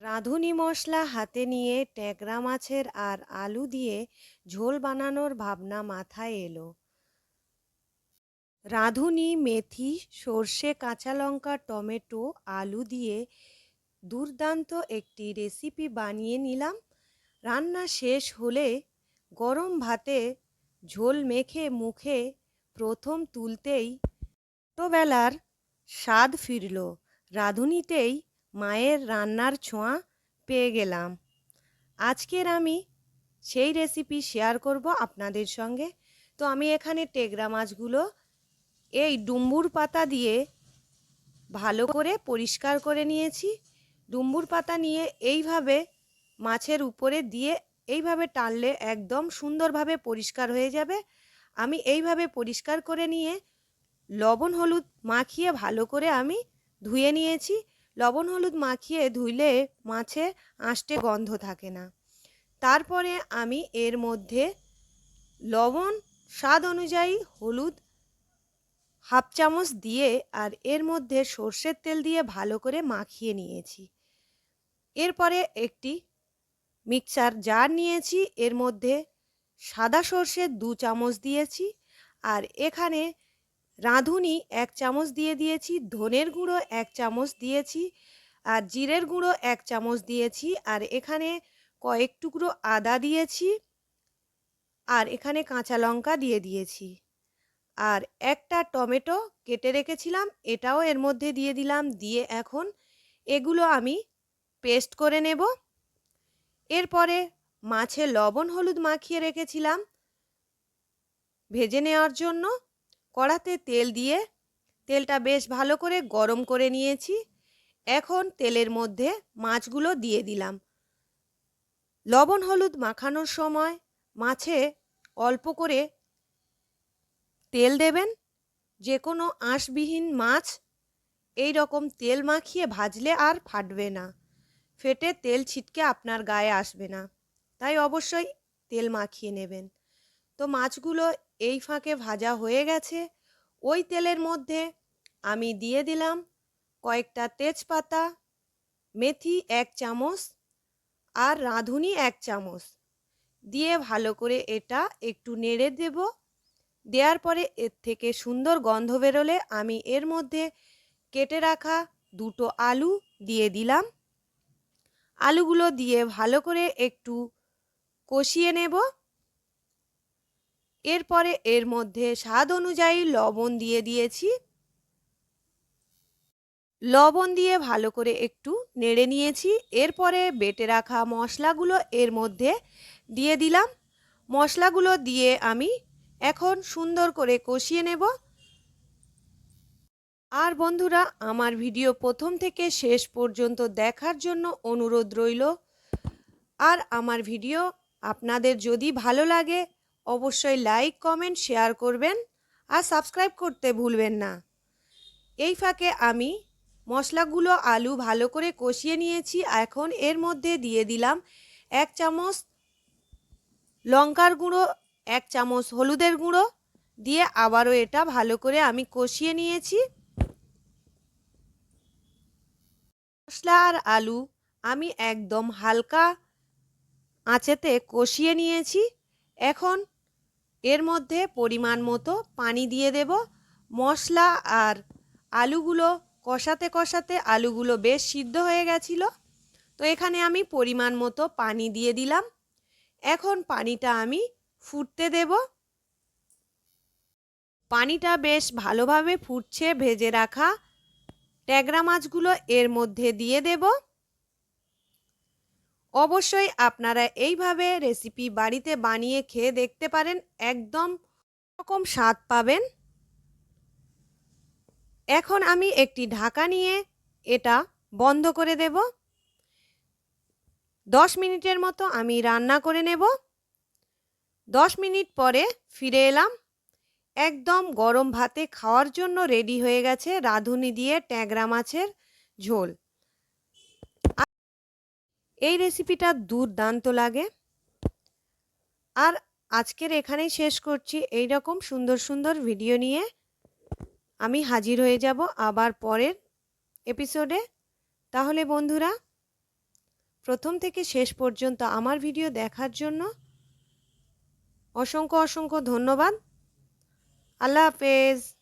রাঁধুনি মশলা হাতে নিয়ে ট্যাংরা মাছের আর আলু দিয়ে ঝোল বানানোর ভাবনা মাথায় এলো। রাঁধুনি মেথি, সর্ষে, কাঁচা লঙ্কা, টমেটো, আলু দিয়ে দুর্দান্ত একটি রেসিপি বানিয়ে নিলাম। রান্না শেষ হলে গরম ভাতে ঝোল মেখে মুখে প্রথম তুলতেই ছোটোবেলার স্বাদ ফিরল। রাঁধুনিতেই মায়ের রান্নার ছোঁয়া পেয়ে গেলাম। আজকের আমি সেই রেসিপি শেয়ার করব আপনাদের সঙ্গে। তো আমি এখানে টেগরা মাছগুলো, এই ডুম্বুর পাতা দিয়ে ভালো করে পরিষ্কার করে নিয়েছি। ডুম্বুর পাতা নিয়ে এইভাবে মাছের উপরে দিয়ে এইভাবে টানলে একদম সুন্দরভাবে পরিষ্কার হয়ে যাবে। আমি এইভাবে পরিষ্কার করে নিয়ে লবণ, হলুদ মাখিয়ে ভালো করে আমি ধুয়ে নিয়েছি। লবণ, হলুদ মাখিয়ে ধুইলে মাছে আঁশটে গন্ধ থাকে না। তারপরে আমি এর মধ্যে লবণ, স্বাদ অনুযায়ী হলুদ হাফ চামচ দিয়ে আর এর মধ্যে সর্ষের তেল দিয়ে ভালো করে মাখিয়ে নিয়েছি। এরপরে একটি মিক্সার জার নিয়েছি, এর মধ্যে সাদা সর্ষের দু চামচ দিয়েছি আর এখানে রাঁধুনি এক চামচ দিয়ে দিয়েছি, ধনের গুঁড়ো এক চামচ দিয়েছি, আর জিরের গুঁড়ো এক চামচ দিয়েছি, আর এখানে কয়েক টুকরো আদা দিয়েছি, আর এখানে কাঁচা লঙ্কা দিয়ে দিয়েছি। আর একটা টমেটো কেটে রেখেছিলাম, এটাও এর মধ্যে দিয়ে দিলাম, দিয়ে এখন এগুলো আমি পেস্ট করে নেব। এরপরে মাছে লবণ হলুদ মাখিয়ে রেখেছিলাম, ভেজে নেওয়ার জন্য। কড়াতে তেল দিয়ে তেলটা বেশ ভালো করে গরম করে নিয়েছি। এখন তেলের মধ্যে মাছগুলো দিয়ে দিলাম। লবণ হলুদ মাখানোর সময় মাছে অল্প করে তেল দেবেন। যে কোনো আঁশবিহীন মাছ এই রকম তেল মাখিয়ে ভাজলে আর ফাটবে না। ফেটে তেল ছিটকে আপনার গায়ে আসবে না। তাই অবশ্যই তেল মাখিয়ে নেবেন। তো মাছগুলো এই ফাঁকে ভাজা হয়ে গেছে। ওই তেলের মধ্যে আমি দিয়ে দিলাম কয়েকটা তেজপাতা, মেথি এক চামচ আর রাঁধুনি এক চামচ। দিয়ে ভালো করে এটা একটু নেড়ে দেব। দেওয়ার পরে এর থেকে সুন্দর গন্ধ বেরোলে আমি এর মধ্যে কেটে রাখা দুটো আলু দিয়ে দিলাম। আলুগুলো দিয়ে ভালো করে একটু কষিয়ে নেব। এরপরে এর মধ্যে স্বাদ অনুযায়ী লবণ দিয়ে দিয়েছি। লবণ দিয়ে ভালো করে একটু নেড়ে নিয়েছি। এরপরে বেটে রাখা মশলাগুলো এর মধ্যে দিয়ে দিলাম। মশলাগুলো দিয়ে আমি এখন সুন্দর করে কষিয়ে নেব। আর বন্ধুরা, আমার ভিডিও প্রথম থেকে শেষ পর্যন্ত দেখার জন্য অনুরোধ রইল। আর আমার ভিডিও আপনাদের যদি ভালো লাগে অবশ্যই লাইক কমেন্ট শেয়ার করবেন আর সাবস্ক্রাইব করতে ভুলবেন না। এই ফাঁকে আমি মশলাগুলো আলু ভালো করে কষিয়ে নিয়েছি, এখন এর মধ্যে দিয়ে দিলাম এক চামচ লঙ্কার গুঁড়ো, এক চামচ হলুদের গুঁড়ো, দিয়ে আবারও এটা ভালো করে আমি কষিয়ে নিয়েছি। মশলা আর আলু আমি একদম হালকা আঁচেতে কষিয়ে নিয়েছি। এখন এর মধ্যে পরিমাণ মতো পানি দিয়ে দেব। মশলা আর আলুগুলো কষাতে কষাতে আলুগুলো বেশ সিদ্ধ হয়ে গেছিল। তো এখানে আমি পরিমাণ মতো পানি দিয়ে দিলাম। এখন পানিটা আমি ফুটতে দেব। পানিটা বেশ ভালোভাবে ফুটছে, ভেজে রাখা ট্যাংরা মাছগুলো এর মধ্যে দিয়ে দেব। অবশ্যই আপনারা এইভাবে রেসিপি বাড়িতে বানিয়ে খেয়ে দেখতে পারেন, একদম রকম স্বাদ পাবেন। এখন আমি একটি ঢাকা নিয়ে এটা বন্ধ করে দেব। দশ মিনিটের মতো আমি রান্না করে নেব। দশ মিনিট পরে ফিরে এলাম। একদম গরম ভাতে খাওয়ার জন্য রেডি হয়ে গেছে রাঁধুনি দিয়ে ট্যাংরা মাছের ঝোল। এই রেসিপিটা দুর্দান্ত লাগে। আর আজকের এখানেই শেষ করছি। এই রকম সুন্দর সুন্দর ভিডিও নিয়ে আমি হাজির হয়ে যাব আবার পরের এপিসোডে তাহলে বন্ধুরা, প্রথম থেকে শেষ পর্যন্ত আমার ভিডিও দেখার জন্য অসংখ্য অসংখ্য ধন্যবাদ। আল্লাহ হাফেজ।